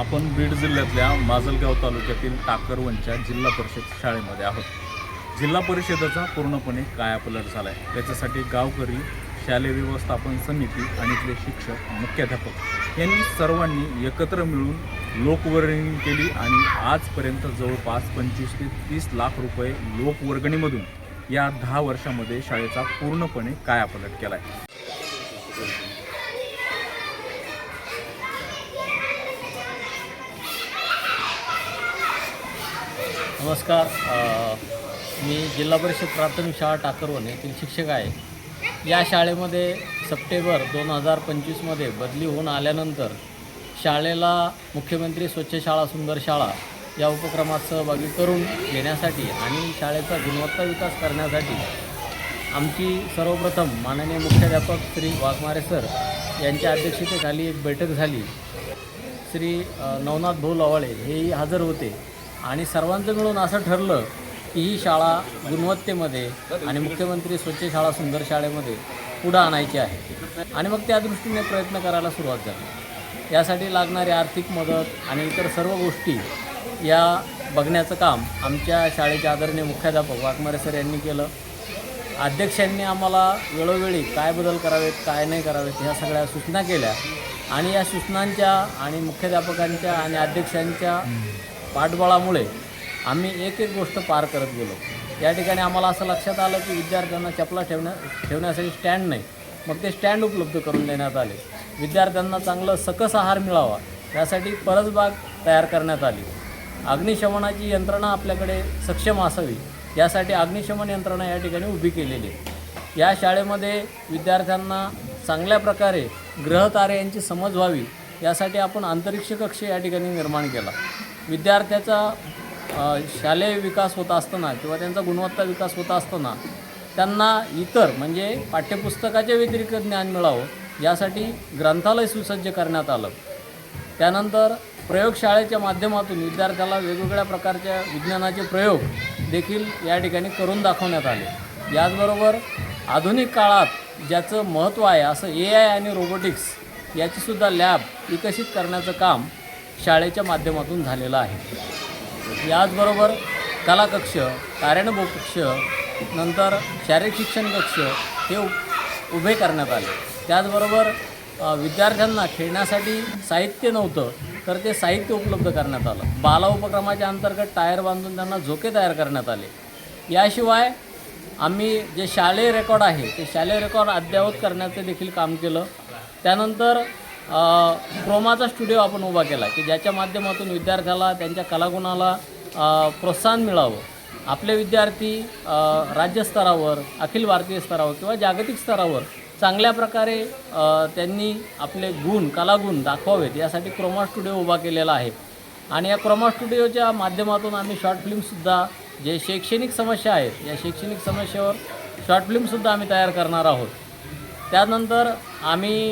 आपण बीड जिल्ह्यातल्या माजलगाव तालुक्यातील टाकरवनच्या जिल्हा परिषद शाळेमध्ये आहोत. जिल्हा परिषदेचा पूर्णपणे कायापलट झाला आहे त्याच्यासाठी गावकरी शालेय व्यवस्थापन समिती आणि इथले शिक्षक मुख्याध्यापक यांनी सर्वांनी एकत्र मिळून लोकवर्गणी केली आणि आजपर्यंत जवळपास पंचवीस ते तीस लाख रुपये लोकवर्गणीमधून या दहा वर्षामध्ये शाळेचा पूर्णपणे कायापलट केला आहे नमस्कार. मी जिल्हा परिषद प्राथमिक शाळा टाकरवन येथील शिक्षक आहे. या शाळेमध्ये सप्टेंबर दोन हजार पंचवीसमध्ये बदली होऊन आल्यानंतर शाळेला मुख्यमंत्री स्वच्छ शाळा सुंदर शाळा या उपक्रमात सहभागी करून घेण्यासाठी आणि शाळेचा गुणवत्ता विकास करण्यासाठी आमची सर्वप्रथम माननीय मुख्याध्यापक श्री वाघमारे सर यांच्या अध्यक्षतेखाली एक बैठक झाली. श्री नवनाथ भाऊ लवाळे हेही हजर होते. आणि सर्वांचं मिळून असं ठरलं की ही शाळा गुणवत्तेमध्ये आणि मुख्यमंत्री स्वच्छ शाळा सुंदर शाळेमध्ये पुढं आणायची आहे. आणि मग त्या दृष्टीने प्रयत्न करायला सुरुवात झाली. यासाठी लागणारी आर्थिक मदत आणि इतर सर्व गोष्टी या बघण्याचं काम आमच्या शाळेचे आदरणीय मुख्याध्यापक वाघमारे सर यांनी केलं. अध्यक्षांनी आम्हाला वेळोवेळी काय बदल करावेत काय नाही करावेत ह्या सगळ्या सूचना केल्या. आणि या सूचनांच्या आणि मुख्याध्यापकांच्या आणि अध्यक्षांच्या पाठबळामुळे आम्ही एक एक गोष्ट पार करत गेलो. या ठिकाणी आम्हाला असं लक्षात आलं की विद्यार्थ्यांना चपला ठेवण्या ठेवण्यासाठी स्टँड नाही. मग ते स्टँड उपलब्ध करून देण्यात आले. विद्यार्थ्यांना चांगलं सकस आहार मिळावा यासाठी परसबाग तयार करण्यात आली. अग्निशमनाची यंत्रणा आपल्याकडे सक्षम असावी यासाठी अग्निशमन यंत्रणा या ठिकाणी उभी केलेली आहे. या शाळेमध्ये विद्यार्थ्यांना चांगल्या प्रकारे ग्रहतारे यांची समज व्हावी यासाठी आपण अंतरिक्ष कक्ष या ठिकाणी निर्माण केला. विद्यार्थ्याचा शालेय विकास होत असताना किंवा त्यांचा गुणवत्ता विकास होत असताना त्यांना इतर म्हणजे पाठ्यपुस्तकाच्या व्यतिरिक्त ज्ञान मिळावं यासाठी ग्रंथालय सुसज्ज करण्यात आलं. त्यानंतर प्रयोगशाळेच्या माध्यमातून विद्यार्थ्याला वेगवेगळ्या प्रकारच्या विज्ञानाचे प्रयोग देखील या ठिकाणी करून दाखवण्यात आले. याचबरोबर आधुनिक काळात ज्याचं महत्त्व आहे असं ए आय आणि रोबोटिक्स याचीसुद्धा लॅब विकसित करण्याचं काम शाळेच्या माध्यमातून झालेलं आहे. याचबरोबर कलाकक्ष कार्यानुभव कक्ष नंतर शारीरिक शिक्षण कक्ष हे उभे करण्यात आले. त्याचबरोबर विद्यार्थ्यांना खेळण्यासाठी साहित्य नव्हतं तर ते साहित्य उपलब्ध करण्यात आलं. बाला उपक्रमाच्या अंतर्गत टायर बांधून त्यांना झोके तयार करण्यात आले. याशिवाय आम्ही जे शालेय रेकॉर्ड आहे ते शालेय रेकॉर्ड अद्ययावत करण्याचं देखील काम केलं. त्यानंतर क्रोमाचा स्टुडिओ आपण उभा केला की ज्याच्या माध्यमातून विद्यार्थ्याला त्यांच्या कलागुणाला प्रोत्साहन मिळावं. आपले विद्यार्थी राज्यस्तरावर अखिल भारतीय स्तरावर किंवा जागतिक स्तरावर चांगल्या प्रकारे त्यांनी आपले गुण कलागुण दाखवावेत यासाठी क्रोमा स्टुडिओ उभा केलेला आहे. आणि या क्रोमा स्टुडिओच्या माध्यमातून आम्ही शॉर्ट फिल्मसुद्धा जे शैक्षणिक समस्या आहेत या शैक्षणिक समस्येवर शॉर्ट फिल्मसुद्धा आम्ही तयार करणार आहोत. त्यानंतर आम्ही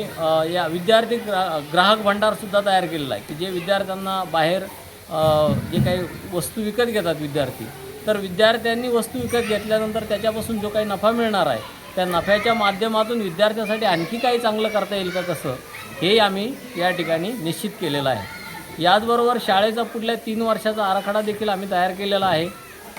या विद्यार्थी ग्रा ग्राहक भंडारसुद्धा तयार केलेला आहे की जे विद्यार्थ्यांना बाहेर जे काही वस्तू विकत घेतात विद्यार्थी तर विद्यार्थ्यांनी वस्तू विकत घेतल्यानंतर त्याच्यापासून जो काही नफा मिळणार आहे त्या नफ्याच्या माध्यमातून विद्यार्थ्यासाठी आणखी काही चांगलं करता येईल का कसं हे आम्ही या ठिकाणी निश्चित केलेलं आहे. याचबरोबर शाळेचा पुढल्या तीन वर्षाचा आराखडा देखील आम्ही तयार केलेला आहे.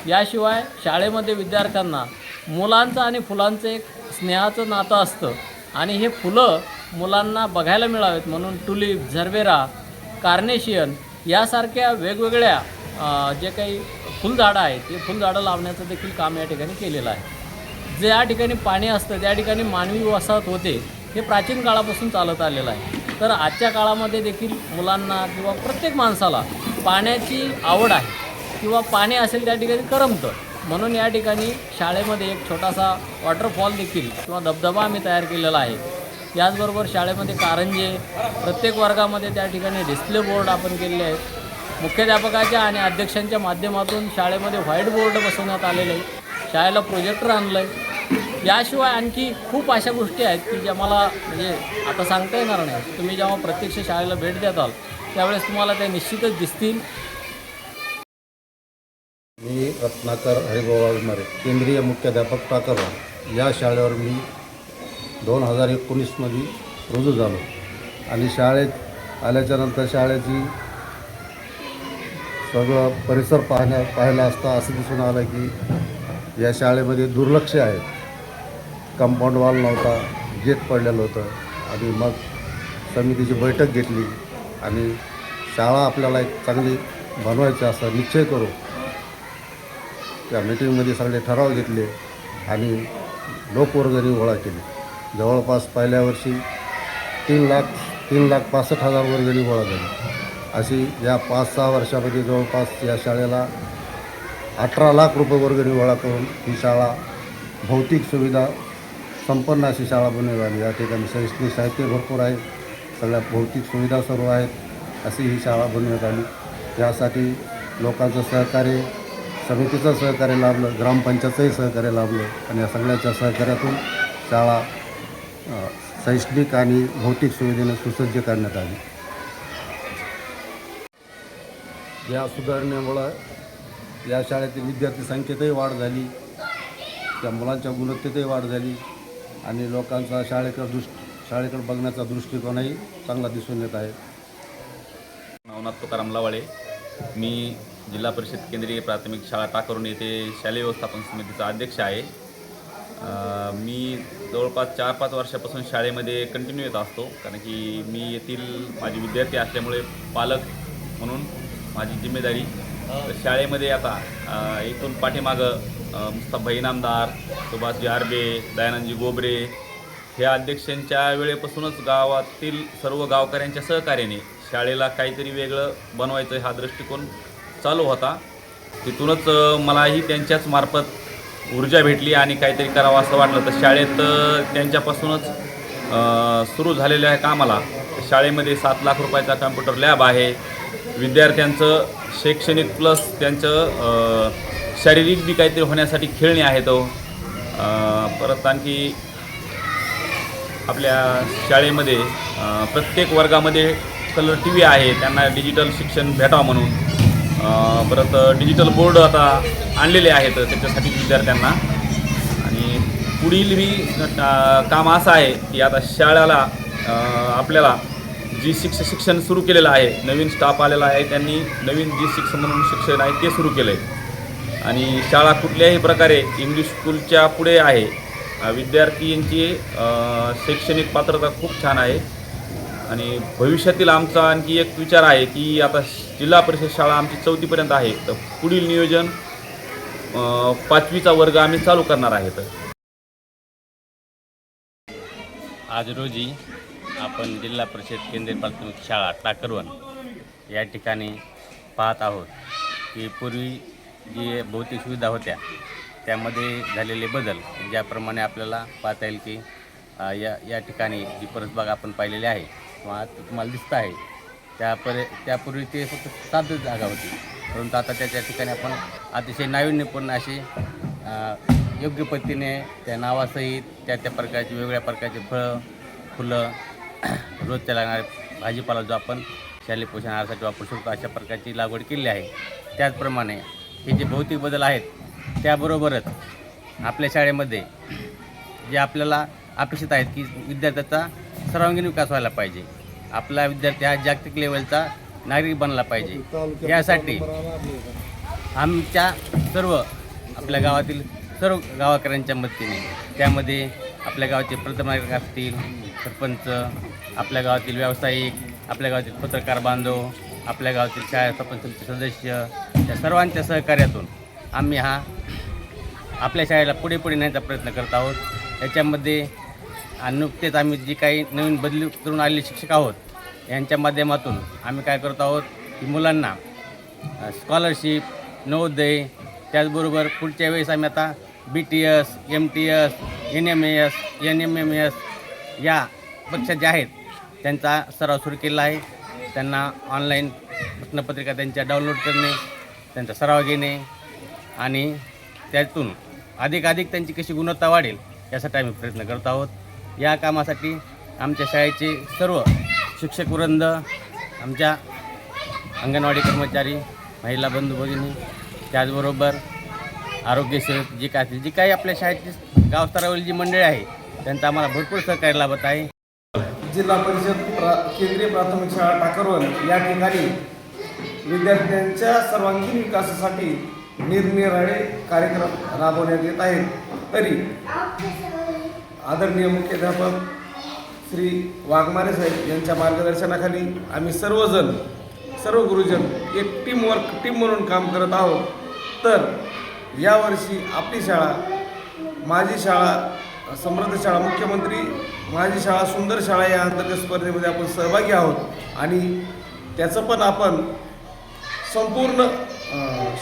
याशिवाय शाळेमध्ये विद्यार्थ्यांना मुलांचं आणि फुलांचं एक स्नेहाचं नातं असतं. आणि हे फुलं मुलांना बघायला मिळावेत म्हणून टुलिप झरबेरा कार्नेशियन यासारख्या वेगवेगळ्या जे काही फुलझाडं आहेत ते फुलझाडं लावण्याचं देखील काम या ठिकाणी केलेलं आहे. जे या ठिकाणी पाणी असतं त्या ठिकाणी मानवी वसाहत होते हे प्राचीन काळापासून चालत आलेलं आहे. तर आजच्या काळामध्ये देखील मुलांना किंवा प्रत्येक माणसाला पाण्याची आवड आहे. किंवा पाणी असेल त्या ठिकाणी करमतं. म्हणून या ठिकाणी शाळेमध्ये एक छोटासा वॉटरफॉल देखील किंवा धबधबा आम्ही तयार केलेला आहे. याचबरोबर शाळेमध्ये कारंजे प्रत्येक वर्गामध्ये त्या ठिकाणी डिस्प्ले बोर्ड आपण केलेले आहेत. मुख्याध्यापकाच्या आणि अध्यक्षांच्या माध्यमातून शाळेमध्ये व्हाईट बोर्ड बसवण्यात आलेले आहे. शाळेला प्रोजेक्टर आणलं आहे याशिवाय आणखी खूप अशा गोष्टी आहेत की ज्या मला म्हणजे आता सांगता येणार नाही. तुम्ही जेव्हा प्रत्यक्ष शाळेला भेट देताल त्यावेळेस तुम्हाला त्या निश्चितच दिसतील. रत्नाकर हरिभाऊ वाघमारे केंद्रीय मुख्याध्यापक टाकरवा या शाळेवर मी दोन हजार एकोणीसमध्ये रुजू झालो. आणि शाळेत आल्याच्यानंतर शाळेची सगळं परिसर पाहण्या पाहिला असता असं दिसून आलं की या शाळेमध्ये दुर्लक्ष आहे. कंपाऊंड वॉल नव्हता गेट पडलेलं होतं. आणि मग समितीची बैठक घेतली. आणि शाळा आपल्याला एक चांगली बनवायची असं निश्चय करू त्या मिटिंगमध्ये सगळे ठराव घेतले आणि लोकवर्गणी गोळा केली. जवळपास पहिल्या वर्षी तीन लाख तीन लाख पासष्ट हजार वर्गणी गोळा झाली. अशी या पाच सहा वर्षामध्ये जवळपास या शाळेला अठरा लाख रुपये वर्गणी गोळा करून ही शाळा भौतिक सुविधा संपन्न अशी शाळा बनवली आली या ठिकाणी शैक्षणिक साहित्य भरपूर आहे. सगळ्या भौतिक सुविधा सर्व आहेत. अशी ही शाळा बनवण्यात आली. यासाठी लोकांचं सहकार्य समितीचं सहकार्य लाभलं ग्रामपंचायतचंही सहकार्य लाभलं आणि या सगळ्याच्या सहकार्यातून शाळा शैक्षणिक आणि भौतिक सुविधेने सुसज्ज करण्यात आली. या सुधारणेमुळं या शाळेतील विद्यार्थी संख्येतही वाढ झाली त्या मुलांच्या गुणवत्तेतही वाढ झाली आणि लोकांचा शाळेकडे दृष्ट शाळेकडे बघण्याचा दृष्टिकोनही चांगला दिसून येत आहे. नवनाथ तुकाराम लवाळे. मी जिल्हा परिषद केंद्रीय प्राथमिक शाळा टाकरून येथे शालेय व्यवस्थापन समितीचा अध्यक्ष आहे. मी जवळपास चार पाच वर्षापासून शाळेमध्ये कंटिन्यू येत असतो. कारण की मी येथील माझे विद्यार्थी असल्यामुळे पालक म्हणून माझी जिम्मेदारी. शाळेमध्ये आता इथून पाठीमागं अ, इनामदार सुभाषजी आरबे दयानंदजी गोबरे ह्या अध्यक्षांच्या वेळेपासूनच गावातील सर्व गावकऱ्यांच्या सहकार्याने शाळेला काहीतरी वेगळं बनवायचं हा दृष्टिकोन चालू होता. तिथूनच मलाही त्यांच्याच मार्फत ऊर्जा भेटली आणि काहीतरी करावं असं वाटलं. तर शाळेत त्यांच्यापासूनच सुरू झालेल्या कामाला शाळेमध्ये सात लाख रुपयाचा कॉम्प्युटर लॅब आहे. विद्यार्थ्यांचं शैक्षणिक प्लस त्यांचं शारीरिक बी काहीतरी होण्यासाठी खेळणी आहेत हो. परत आणखी आपल्या शाळेमध्ये प्रत्येक वर्गामध्ये कलर टी व्ही आहे. त्यांना डिजिटल शिक्षण भेटावं म्हणून. परत डिजिटल बोर्ड आता आणलेले आहेत त्याच्यासाठी विद्यार्थ्यांना. आणि पुढील बी काम असं आहे की आता शाळेला आपल्याला जी शिक्ष शिक्षण सुरू केलेलं आहे नवीन स्टाफ आलेला आहे त्यांनी नवीन जी शिक्षण म्हणून शिक्षण आहे ते सुरू केलं आहे आणि शाळा कुठल्याही प्रकारे इंग्लिश स्कूलच्या पुढे आहे. विद्यार्थींची शैक्षणिक पात्रता खूप छान आहे. आणि भविष्यातील आमचा आणखी एक विचार आहे की आता जिल्हा परिषद शाळा आमची चौथीपर्यंत आहे. तर पुढील नियोजन पाचवीचा वर्ग आम्ही चालू करणार आहेत आज रोजी आपण जिल्हा परिषद केंद्रीय प्राथमिक शाळा टाकरवन या ठिकाणी पाहत आहोत की पूर्वी जी भौतिक सुविधा होत्या त्यामध्ये झालेले बदल ज्याप्रमाणे आपल्याला पाहता येईल की या या ठिकाणी जी परसबाग आपण पाहिलेली आहे किंवा तुम्हाला दिसत आहे त्यापर त्यापूर्वी ते फक्त साध जागा होती. परंतु आता त्याच्या ठिकाणी आपण अतिशय नाविन्यपूर्ण अशी योग्य पद्धतीने त्या नावासहित त्या त्या प्रकारचे वेगवेगळ्या प्रकारचे फळं फुलं रोजच्या लागणारे भाजीपाला जो आपण शालेय पोषण आहारासाठी वापरू शकतो अशा प्रकारची लागवड केली आहे. त्याचप्रमाणे हे जे भौतिक बदल आहेत त्याबरोबरच आपल्या शाळेमध्ये जे आपल्याला अपेक्षित आहेत की विद्यार्थ्याचा सर्वांगीण विकास व्हायला पाहिजे. आपला विद्यार्थी हा जागतिक लेवलचा नागरिक बनला पाहिजे. यासाठी आमच्या सर्व आपल्या गावातील सर्व गावाकऱ्यांच्या मदतीने त्यामध्ये आपल्या गावाचे प्रथम नागरिक असतील सरपंच आपल्या गावातील व्यावसायिक आपल्या गावातील पत्रकार बांधव आपल्या गावातील शाळा सरपंच सदस्य या सर्वांच्या सहकार्यातून आम्ही हा आपल्या शाळेला पुढे पुढे नेण्याचा प्रयत्न करत आहोत. याच्यामध्ये आणि नुकतेच आम्ही जी काही नवीन बदली करून आलेले शिक्षक आहोत यांच्या माध्यमातून आम्ही काय करत आहोत की मुलांना स्कॉलरशिप नवोदय त्याचबरोबर पुढच्या वेळेस आम्ही आता B T S M T S N M S N M M S या परीक्षा ज्या आहेत त्यांचा सराव सुरू केला आहे. त्यांना ऑनलाईन प्रश्नपत्रिका त्यांच्या डाउनलोड करणे त्यांचा सराव घेणे आणि त्यातून अधिकाधिक त्यांची कशी गुणवत्ता वाढेल यासाठी आम्ही प्रयत्न करत आहोत. या कामासाठी आमच्या शाळेचे सर्व शिक्षक वृंद आमच्या अंगणवाडी कर्मचारी महिला बंधू भगिनी त्याचबरोबर आरोग्यसेवक जी काय असतील जी काही आपल्या शाळेची गावस्तरावरील जी मंडळी आहे त्यांचा आम्हाला भरपूर सहकार्य लाभत आहे. जिल्हा परिषद प्रा केंद्रीय प्राथमिक शाळा टाकरवन या ठिकाणी विद्यार्थ्यांच्या सर्वांगीण विकासासाठी निरनिराळे कार्यक्रम राबवण्यात येत आहेत. तरी आदरणीय मुख्याध्यापक श्री वाघमारे साहेब यांच्या मार्गदर्शनाखाली आम्ही सर्वजण सर्व गुरुजन एक टीम वर्क टीम म्हणून काम करत आहोत. तर यावर्षी आपली शाळा माझी शाळा समृद्ध शाळा मुख्यमंत्री माझी शाळा सुंदर शाळा या अंतर्गत स्पर्धेमध्ये आपण सहभागी आहोत. आणि त्याचं पण आपण संपूर्ण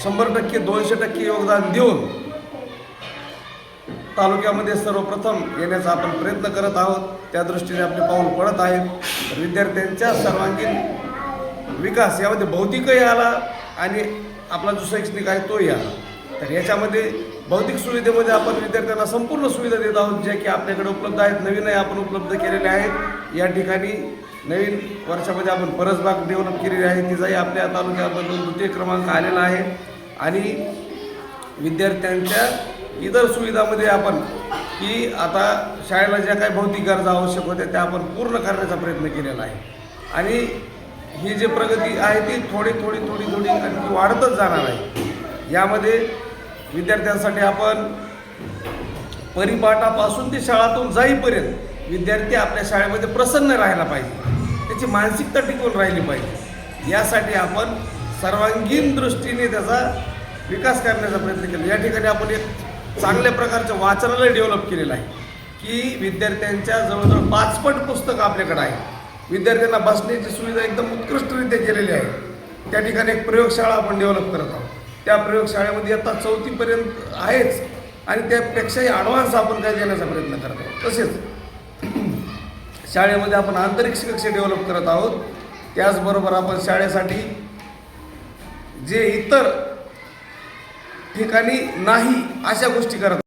शंभर टक्के दोनशे टक्के योगदान देऊन तालुक्यामध्ये सर्वप्रथम येण्याचा आपण प्रयत्न करत आहोत. त्या दृष्टीने आपले पाऊल पडत आहेत. विद्यार्थ्यांच्या सर्वांगीण विकास यामध्ये भौतिकही आला आणि आपला जो शैक्षणिक आहे तोही आला. तर याच्यामध्ये भौतिक सुविधेमध्ये आपण विद्यार्थ्यांना संपूर्ण सुविधा देत आहोत ज्या की आपल्याकडे उपलब्ध आहेत. नवीनही आपण उपलब्ध केलेल्या आहेत. या ठिकाणी नवीन वर्षामध्ये आपण परसबाग डेव्हलप केलेली आहे. तिचाही आपल्या तालुक्यामधून द्वितीय क्रमांक आलेला आहे. आणि विद्यार्थ्यांच्या इतर सुविधामध्ये आपण की आता शाळेला ज्या काही भौतिक गरजा आवश्यक होत्या त्या आपण पूर्ण करण्याचा प्रयत्न केलेला आहे. आणि ही जी प्रगती आहे ती थोडी थोडी थोडी थोडी आणखी वाढतच जाणार आहे. यामध्ये विद्यार्थ्यांसाठी आपण परिपाठापासून ते शाळातून जाईपर्यंत विद्यार्थी आपल्या शाळेमध्ये प्रसन्न राहायला पाहिजे. त्याची मानसिकता टिकून राहिली पाहिजे. यासाठी आपण सर्वांगीण दृष्टीने त्याचा विकास करण्याचा प्रयत्न केला. या ठिकाणी आपण एक चांगल्या प्रकारचं वाचनालय डेव्हलप केलेलं आहे. की विद्यार्थ्यांच्या जवळजवळ पाचपट पुस्तकं आपल्याकडे आहे विद्यार्थ्यांना बसण्याची सुविधा एकदम उत्कृष्टरित्या केलेली आहे. त्या ठिकाणी एक प्रयोगशाळा आपण डेव्हलप करत आहोत. त्या प्रयोगशाळेमध्ये आता चौथीपर्यंत आहेच. आणि त्यापेक्षाही ॲडव्हान्स आपण काय देण्याचा प्रयत्न करत आहोत. तसेच शाळेमध्ये आपण आंतरिक कक्ष डेव्हलप करत आहोत. त्याचबरोबर आपण शाळेसाठी जे इतर ठिकाणी नाही अशा गोष्टी करत